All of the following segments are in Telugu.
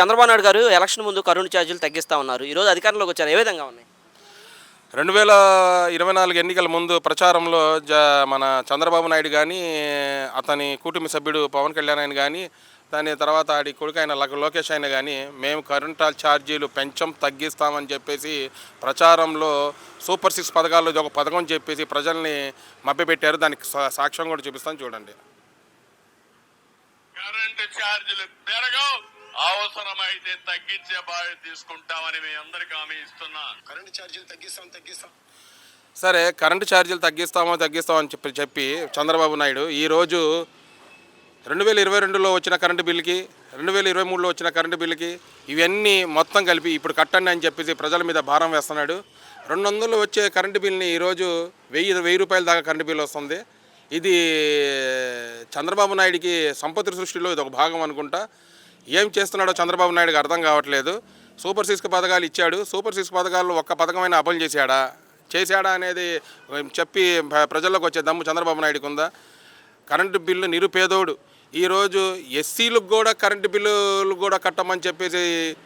చంద్రబాబు నాయుడు గారు ఎలక్షన్ ముందు కరెంటు ఛార్జీలు తగ్గిస్తా ఉన్నారు. ఈరోజు అధికారంలోకి వచ్చారు. ఏ విధంగా ఉన్నాయి? రెండు వేల ఇరవై నాలుగు ఎన్నికల ముందు ప్రచారంలో జ మన చంద్రబాబు నాయుడు కానీ అతని కుటుంబ సభ్యుడు పవన్ కళ్యాణ్ ఆయన కానీ దాని తర్వాత ఆడి కొడుకైన లక- లోకేష్ అయిన కానీ మేము కరెంట్ ఛార్జీలు పెంచం తగ్గిస్తామని చెప్పేసి ప్రచారంలో సూపర్ సిక్స్ పథకాల్లో ఇది ఒక పథకం అని చెప్పేసి ప్రజల్ని మభ్యపెట్టారు. దానికి సాక్ష్యం కూడా చూపిస్తాను చూడండి. కరెంటు ఛార్జీలు పెరగవు. అవసరమైతే తగ్గించే బాధ్యత తీసుకుంటామని మీ అందరికి హామీ ఇస్తున్నా. కరెంట్ ఛార్జీలు తగ్గిస్తాం తగ్గిస్తాం. సరే కరెంటు ఛార్జీలు తగ్గిస్తామో తగ్గిస్తామని చెప్పి చెప్పి చంద్రబాబు నాయుడు ఈరోజు రెండు వేల ఇరవై రెండులో వచ్చిన కరెంటు బిల్లుకి రెండు వేల ఇరవై మూడులో వచ్చిన కరెంటు బిల్లుకి ఇవన్నీ మొత్తం కలిపి ఇప్పుడు కట్టండి అని చెప్పేసి ప్రజల మీద భారం వేస్తున్నాడు. రెండు వందలు వచ్చే కరెంటు బిల్ని ఈరోజు వెయ్యి వెయ్యి రూపాయల దాకా కరెంటు బిల్ వస్తుంది. ఇది చంద్రబాబు నాయుడికి సంపత్తి సృష్టిలో ఇది ఒక భాగం అనుకుంటా. ఏం చేస్తున్నాడో చంద్రబాబు నాయుడుకి అర్థం కావట్లేదు. సూపర్ సిక్స్ పథకాలు ఇచ్చాడు. సూపర్ సిక్స్ పథకాల్లో ఒక్క పథకమైన అమలు చేశాడా? చేశాడా అనేది చెప్పి ప్రజల్లోకి వచ్చే దమ్ము చంద్రబాబు నాయుడుకి ఉందా? కరెంటు బిల్లు నిరుపేదోడు. ఈరోజు ఎస్సీలకు కూడా కరెంటు బిల్లులు కూడా కట్టమని చెప్పేసి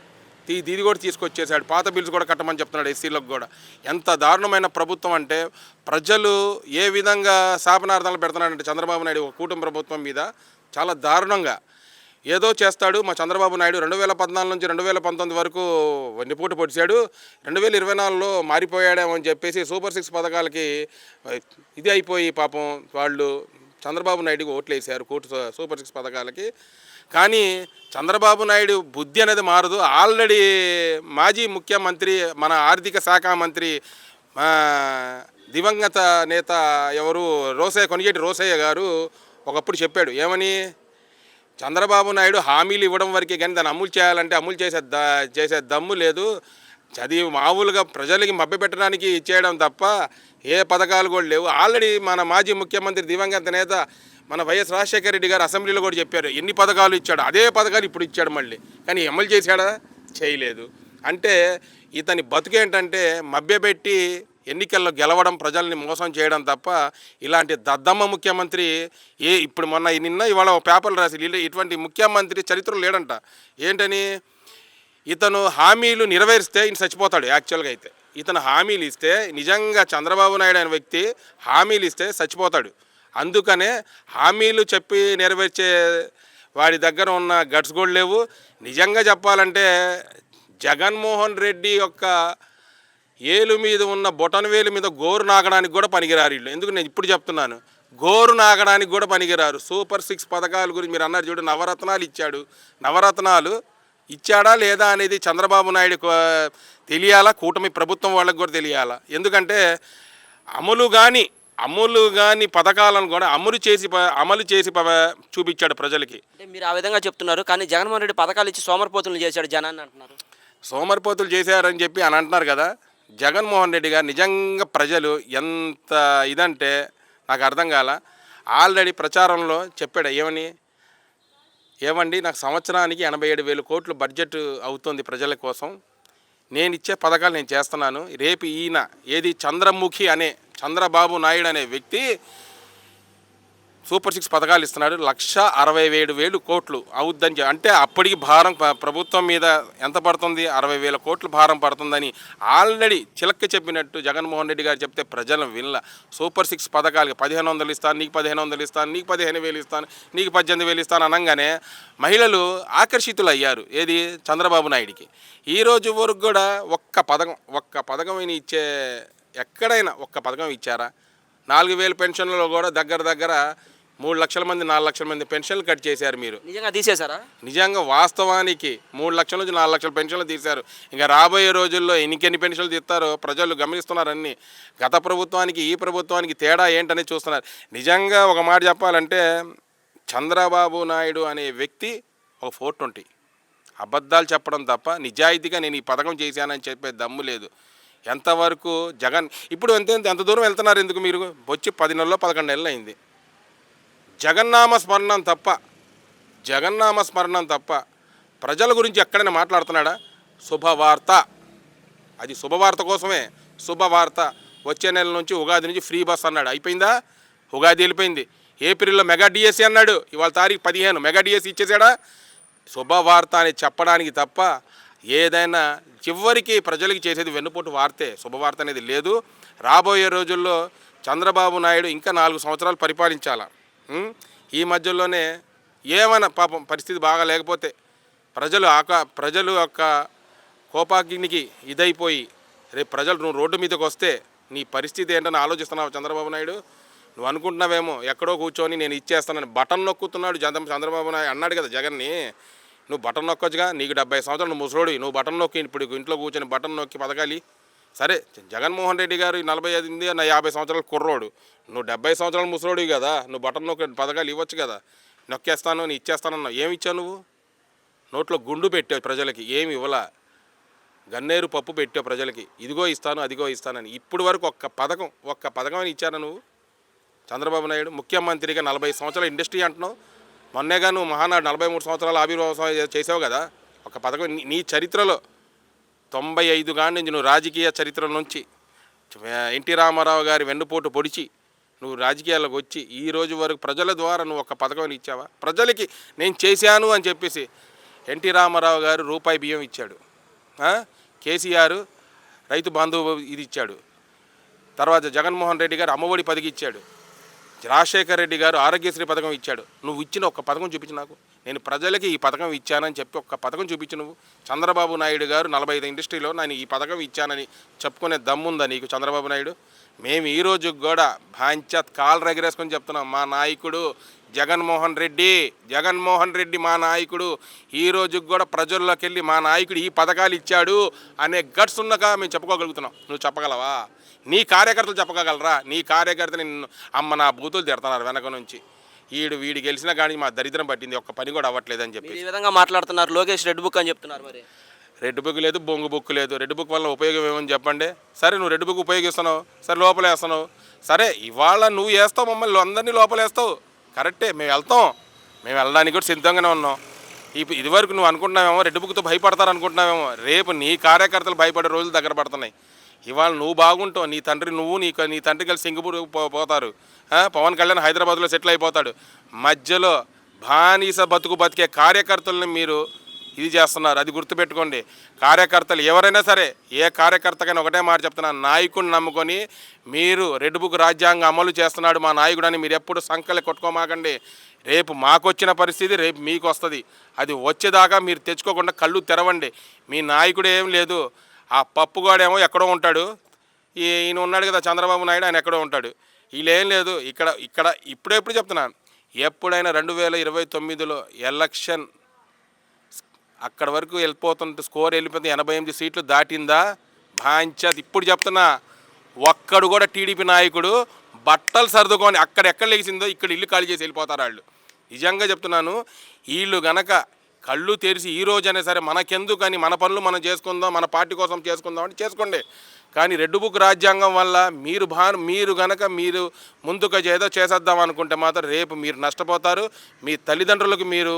తీ- ఇది కూడా తీసుకొచ్చేసాడు పాత బిల్స్ కూడా కట్టమని చెప్తున్నాడు ఎస్సీలకు కూడా. ఎంత దారుణమైన ప్రభుత్వం అంటే ప్రజలు ఏ విధంగా శాపనార్థాలు పెడుతున్నాడంటే చంద్రబాబు నాయుడు ఒక కూటమి ప్రభుత్వం మీద చాలా దారుణంగా. ఏదో చేస్తాడు. మా చంద్రబాబు నాయుడు రెండు వేల పద్నాలుగు నుంచి రెండు వేల పంతొమ్మిది వరకు వెన్నుపోటు పొడిచాడు. రెండు వేల ఇరవై నాలుగులో మారిపోయాడేమో అని చెప్పేసి సూపర్ సిక్స్ పథకాలకి ఇది అయిపోయి పాపం వాళ్ళు చంద్రబాబు నాయుడుకి ఓట్లు వేసారు కోర్టు సూపర్ సిక్స్ పథకాలకి. కానీ చంద్రబాబు నాయుడు బుద్ధి అనేది మారదు. ఆల్రెడీ మాజీ ముఖ్యమంత్రి మన ఆర్థిక శాఖ మంత్రి దివంగత నేత ఎవరు? రోసయ్య కొనిగేటి రోసయ్య గారు ఒకప్పుడు చెప్పాడు. ఏమని? చంద్రబాబు నాయుడు హామీలు ఇవ్వడం వరకే కానీ దాన్ని అమలు చేయాలంటే అమలు చేసే ద చేసే దమ్ము లేదు. చదివి మామూలుగా ప్రజలకి మభ్యపెట్టడానికి ఇచ్చేయడం తప్ప ఏ పథకాలు కూడా లేవు. ఆల్రెడీ మన మాజీ ముఖ్యమంత్రి దివంగత నేత మన వైఎస్ రాజశేఖర రెడ్డి గారు అసెంబ్లీలో కూడా చెప్పారు ఎన్ని పథకాలు ఇచ్చాడు? అదే పథకాలు ఇప్పుడు ఇచ్చాడు మళ్ళీ. కానీ అమలు చేశాడా? చేయలేదు. అంటే ఇతని బతుకేంటంటే మభ్యపెట్టి ఎన్నికల్లో గెలవడం ప్రజల్ని మోసం చేయడం తప్ప ఇలాంటి దద్దమ్మ ముఖ్యమంత్రి ఏ ఇప్పుడు మొన్న నిన్న ఇవాళ ఒక పేపర్లు రాసి ఇటువంటి ముఖ్యమంత్రి చరిత్ర లేడంట. ఏంటని? ఇతను హామీలు నెరవేరిస్తే ఈయన చచ్చిపోతాడు యాక్చువల్గా అయితే. ఇతను హామీలు ఇస్తే నిజంగా చంద్రబాబు నాయుడు అనే వ్యక్తి హామీలు ఇస్తే చచ్చిపోతాడు. అందుకనే హామీలు చెప్పి నెరవేర్చే వాడి దగ్గర ఉన్న గట్స్ కూడా లేవు. నిజంగా చెప్పాలంటే జగన్మోహన్ రెడ్డి యొక్క ఏలు మీద ఉన్న బొటన్ వేలు మీద గోరు నాగడానికి కూడా పనికిరారు వీళ్ళు. ఎందుకు నేను ఇప్పుడు చెప్తున్నాను? గోరు నాగడానికి కూడా పనికిరారు. సూపర్ సిక్స్ పథకాల గురించి మీరు అన్నారు చూడు నవరత్నాలు ఇచ్చాడు. నవరత్నాలు ఇచ్చాడా లేదా అనేది చంద్రబాబు నాయుడు తెలియాలా? కూటమి ప్రభుత్వం వాళ్ళకి కూడా తెలియాలా? ఎందుకంటే అమలు కానీ అమలు కానీ పథకాలను కూడా అమలు చేసి ప- అమలు చేసి చూపించాడు ప్రజలకి. అంటే మీరు ఆ విధంగా చెప్తున్నారు కానీ జగన్మోహన్ రెడ్డి పథకాలు ఇచ్చి సోమరిపోతులు చేశాడు జనాన్ని అంటున్నారు. సోమరిపోతులు చేశారని చెప్పి అని అంటున్నారు కదా. జగన్మోహన్ రెడ్డి గారు నిజంగా ప్రజలు ఎంత ఇదంటే నాకు అర్థం కాల. ఆల్రెడీ ప్రచారంలో చెప్పాడు ఏమని? ఏమండి నాకు సంవత్సరానికి ఎనభై ఏడు వేల కోట్లు బడ్జెట్ అవుతుంది ప్రజల కోసం. నేను ఇచ్చే పథకాలు నేను చేస్తున్నాను. రేపు ఈయన ఏది చంద్రముఖి అనే చంద్రబాబు నాయుడు అనే వ్యక్తి సూపర్ సిక్స్ పథకాలు ఇస్తున్నాడు. లక్ష అరవై ఏడు వేలు కోట్లు అవుద్దని చె- అంటే అప్పటికి భారం ప్రభుత్వం మీద ఎంత పడుతుంది? అరవై వేల కోట్లు భారం పడుతుందని ఆల్రెడీ చిలక్క చెప్పినట్టు జగన్మోహన్ రెడ్డి గారు చెప్తే ప్రజలు వినల. సూపర్ సిక్స్ పథకాలకి పదిహేను వందలు ఇస్తాను నీకు పదిహేను వందలు ఇస్తాను నీకు పదిహేను వేలు ఇస్తాను నీకు పద్దెనిమిది వేలు ఇస్తాను అనగానే మహిళలు ఆకర్షితులు అయ్యారు. ఏది? చంద్రబాబు నాయుడికి. ఈ రోజు వరకు కూడా ఒక్క పథకం ఒక్క పథకం ఇచ్చే ఎక్కడైనా ఒక్క పథకం ఇచ్చారా? నాలుగు వేల పెన్షన్లలో కూడా దగ్గర దగ్గర మూడు లక్షల మంది నాలుగు లక్షల మంది పెన్షన్లు కట్ చేశారు మీరు. నిజంగా తీసేశారా? నిజంగా వాస్తవానికి మూడు లక్షల నుంచి నాలుగు లక్షల పెన్షన్లు తీశారు. ఇంకా రాబోయే రోజుల్లో ఎన్నికెన్ని పెన్షన్లు తీస్తారో ప్రజలు గమనిస్తున్నారు అన్ని గత ప్రభుత్వానికి ఈ ప్రభుత్వానికి తేడా ఏంటనేది చూస్తున్నారు. నిజంగా ఒక మాట చెప్పాలంటే చంద్రబాబు నాయుడు అనే వ్యక్తి ఒక ఫోర్ ట్వంటీ. అబద్ధాలు చెప్పడం తప్ప నిజాయితీగా నేను ఈ పథకం చేశానని చెప్పే దమ్ము లేదు. ఎంతవరకు జగన్ ఇప్పుడు ఎంత ఎంత- ఎంత దూరం వెళ్తున్నారు ఎందుకు మీరు? వచ్చి పది నెలల్లో పదకొండు నెలలు అయింది. జగన్నామ స్మరణం తప్ప జగన్నామ స్మరణం తప్ప ప్రజల గురించి ఎక్కడైనా మాట్లాడుతున్నాడా? శుభవార్త. అది శుభవార్త కోసమే. శుభవార్త. వచ్చే నెల నుంచి ఉగాది నుంచి ఫ్రీ బస్ అన్నాడు. అయిపోయిందా? ఉగాది వెళ్ళిపోయింది. ఏప్రిల్లో మెగా డిఎస్సి అన్నాడు. ఇవాళ తారీఖు పదిహేను. మెగా డిఎస్సి ఇచ్చేసాడా? శుభవార్త అని చెప్పడానికి తప్ప ఏదైనా చివరికి ప్రజలకి చేసేది వెన్నుపోటు వార్తే. శుభవార్త అనేది లేదు. రాబోయే రోజుల్లో చంద్రబాబు నాయుడు ఇంకా నాలుగు సంవత్సరాలు పరిపాలించాలా? ఈ మధ్యలోనే ఏమైనా పాపం పరిస్థితి బాగా లేకపోతే ప్రజలు ఆక ప్రజలు యొక్క కోపాగ్నికి ఇదైపోయి రేపు ప్రజలు నువ్వు రోడ్డు మీదకి వస్తే నీ పరిస్థితి ఏంటని ఆలోచిస్తున్నావు చంద్రబాబు నాయుడు? నువ్వు అనుకుంటున్నావేమో ఎక్కడో కూర్చొని నేను ఇచ్చేస్తానని బటన్ నొక్కుతున్నాడు చంద్ర చంద్రబాబు నాయుడు అన్నాడు కదా జగన్ని. నువ్వు బటన్ నొక్కొచ్చుగా నీకు డెబ్బై సంవత్సరాలు ముసలోడు ముసలోడి నువ్వు బటన్ నొక్కి ఇప్పుడు ఇంట్లో కూర్చొని బటన్ నొక్కి పథకాలి సరే జగన్మోహన్ రెడ్డి గారు నలభై ఐదు నా యాభై సంవత్సరాల కుర్రోడు. నువ్వు డెబ్బై సంవత్సరాలు ముసలోడు కదా నువ్వు బటన్ నొక్క పథకాలు ఇవ్వచ్చు కదా. నొక్కేస్తాను నీ ఇచ్చేస్తానన్నావు. ఏమి ఇచ్చావు నువ్వు? నోట్లో గుండు పెట్టావు ప్రజలకి ఏమి ఇవ్వలా. గన్నేరు పప్పు పెట్టావు ప్రజలకి. ఇదిగో ఇస్తాను అదిగో ఇస్తానని. ఇప్పుడు వరకు ఒక్క పథకం ఒక్క పథకం అని ఇచ్చాను నువ్వు? చంద్రబాబు నాయుడు ముఖ్యమంత్రిగా నలభై సంవత్సరాల ఇండస్ట్రీ అంటున్నావు. మొన్నేగా నువ్వు మహానాడు నలభై మూడు సంవత్సరాల ఆవిర్భావం చేసావు కదా. ఒక పథకం నీ చరిత్రలో తొంభై ఐదు కాడి నుంచి నువ్వు రాజకీయ చరిత్ర నుంచి. ఎన్టీ రామారావు గారి వెన్నుపోటు పొడిచి నువ్వు రాజకీయాల్లోకి వచ్చి ఈ రోజు వరకు ప్రజల ద్వారా నువ్వు ఒక పథకం ఇచ్చావా? ప్రజలకి నేను చేశాను అని చెప్పేసి ఎన్టీ రామారావు గారు రూపాయి బియ్యం ఇచ్చాడు. కేసీఆర్ రైతు బాంధవ ఇది ఇచ్చాడు. తర్వాత జగన్మోహన్ రెడ్డి గారు అమ్మఒడి పదికి ఇచ్చాడు. రాజశేఖర రెడ్డి గారు ఆరోగ్యశ్రీ పథకం ఇచ్చాడు. నువ్వు ఇచ్చిన ఒక పథకం చూపించి నాకు. నేను ప్రజలకి ఈ పథకం ఇచ్చానని చెప్పి ఒక్క పథకం చూపించు నువ్వు. చంద్రబాబు నాయుడు గారు నలభై ఐదు ఇండస్ట్రీలో నేను ఈ పథకం ఇచ్చానని చెప్పుకునే దమ్ముందా నీకు చంద్రబాబు నాయుడు? మేము ఈ రోజు కూడా భాంచత్ కాలు రగిరేసుకొని చెప్తున్నాం మా నాయకుడు జగన్మోహన్ రెడ్డి జగన్మోహన్ రెడ్డి మా నాయకుడు ఈ రోజు కూడా ప్రజల్లోకి వెళ్ళి మా నాయకుడు ఈ పథకాలు ఇచ్చాడు అనే గట్స్ ఉన్నగా మేము చెప్పుకోగలుగుతున్నాం. నువ్వు చెప్పగలవా? నీ కార్యకర్తలు చెప్పగలరా? నీ కార్యకర్తలు నిన్ను అమ్మ నా బూతులు తిడుతున్నారు వెనక నుంచి. వీడు వీడు గెలిచినా కానీ మా దరిద్రం పట్టింది ఒక్క పని కూడా అవ్వట్లేదని చెప్పి ఈ విధంగా మాట్లాడుతున్నారు. లోకేష్ రెడ్ బుక్ అని చెప్తున్నారు మరి. రెడ్ బుక్ లేదు బొంగు బుక్ లేదు. రెడ్ బుక్ వల్ల ఉపయోగం ఏమని చెప్పండి? సరే నువ్వు రెడ్ బుక్ ఉపయోగిస్తున్నావు. సరే లోపల వేస్తున్నావు. సరే ఇవాళ నువ్వు వేస్తావు మమ్మల్ని అందరినీ లోపల వేస్తావు. కరెక్టే మేము వెళ్తాం. మేము వెళ్ళడానికి కూడా సిద్ధంగానే ఉన్నాం. ఇప్పుడు ఇదివరకు నువ్వు అనుకుంటున్నావేమో రెడ్ బుక్తో భయపడతారు అనుకుంటున్నావేమో రేపు నీ కార్యకర్తలు భయపడే రోజులు దగ్గర పడుతున్నాయి. ఇవాళ నువ్వు బాగుంటావు నీ తండ్రి నువ్వు నీ నీ తండ్రి కలిసి సింగపూర్ పో- పోతారు. పవన్ కళ్యాణ్ హైదరాబాద్లో సెటిల్ అయిపోతాడు. మధ్యలో బానిస బతుకు బతికే కార్యకర్తలను మీరు ఇది చేస్తున్నారు. అది గుర్తుపెట్టుకోండి. కార్యకర్తలు ఎవరైనా సరే ఏ కార్యకర్తకైనా ఒకటే మాట చెప్తున్నాను నాయకుడిని నమ్ముకొని మీరు రెడ్ బుక్ రాజ్యాంగం అమలు చేస్తున్నాడు మా నాయకుడు అని మీరు ఎప్పుడు సంకలి కొట్టుకోమాకండి. రేపు మాకొచ్చిన పరిస్థితి రేపు మీకు వస్తుంది అది వచ్చేదాకా మీరు తెచ్చుకోకుండా కళ్ళు తెరవండి. మీ నాయకుడు ఏం లేదు. ఆ పప్పుగాడేమో ఎక్కడో ఉంటాడు. ఈయన ఉన్నాడు కదా చంద్రబాబు నాయుడు ఆయన ఎక్కడో ఉంటాడు. వీళ్ళేం లేదు. ఇక్కడ ఇక్కడ ఇప్పుడెప్పుడు చెప్తున్నాను. ఎప్పుడైనా రెండు వేల ఇరవై తొమ్మిదిలో ఎలక్షన్ అక్కడ వరకు వెళ్ళిపోతుంటే స్కోర్ వెళ్ళిపోతుంది ఎనభై ఎనిమిది సీట్లు దాటిందా? భాంచత్ ఇప్పుడు చెప్తున్నా ఒక్కడు కూడా టీడీపీ నాయకుడు బట్టలు సర్దుకొని అక్కడ ఎక్కడ లేచిందో ఇక్కడ ఇల్లు ఖాళీ చేసి వెళ్ళిపోతారు వాళ్ళు నిజంగా చెప్తున్నాను వీళ్ళు గనక కళ్ళు తెరిచి ఈ రోజైనా సరే మనకెందుకు అని మన పనులు మనం చేసుకుందాం మన పార్టీ కోసం చేసుకుందాం అంటే చేసుకోండి. కానీ రెడ్ బుక్ రాజ్యాంగం వల్ల మీరు భా మీరు గనక మీరు ముందుగా ఏదో చేసేద్దాం అనుకుంటే మాత్రం రేపు మీరు నష్టపోతారు. మీ తల్లిదండ్రులకు మీరు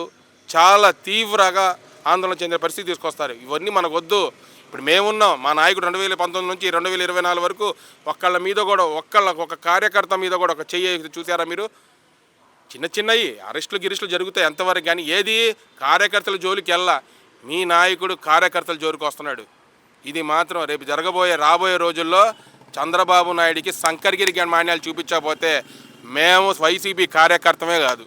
చాలా తీవ్రంగా ఆందోళన చెందే పరిస్థితి తీసుకొస్తారు. ఇవన్నీ మనకు వద్దు ఇప్పుడు మేమున్నాం మా నాయకుడు రెండు వేల పంతొమ్మిది నుంచి రెండు వేల ఇరవై నాలుగు వరకు ఒక్కళ్ళ మీద కూడా ఒక్కళ్ళ ఒక కార్యకర్త మీద కూడా ఒక చెయ్యి చూసారా మీరు? చిన్న చిన్నవి అరెస్టులు గిరిస్టులు జరుగుతాయి ఎంతవరకు కానీ ఏది కార్యకర్తల జోలికి వెళ్ళా మీ నాయకుడు కార్యకర్తల జోలికి వస్తున్నాడు. ఇది మాత్రం రేపు జరగబోయే రాబోయే రోజుల్లో చంద్రబాబు నాయుడికి శంకర్గిరి మాన్యాలు చూపించకపోతే మేము వైసీపీ కార్యకర్తమే కాదు.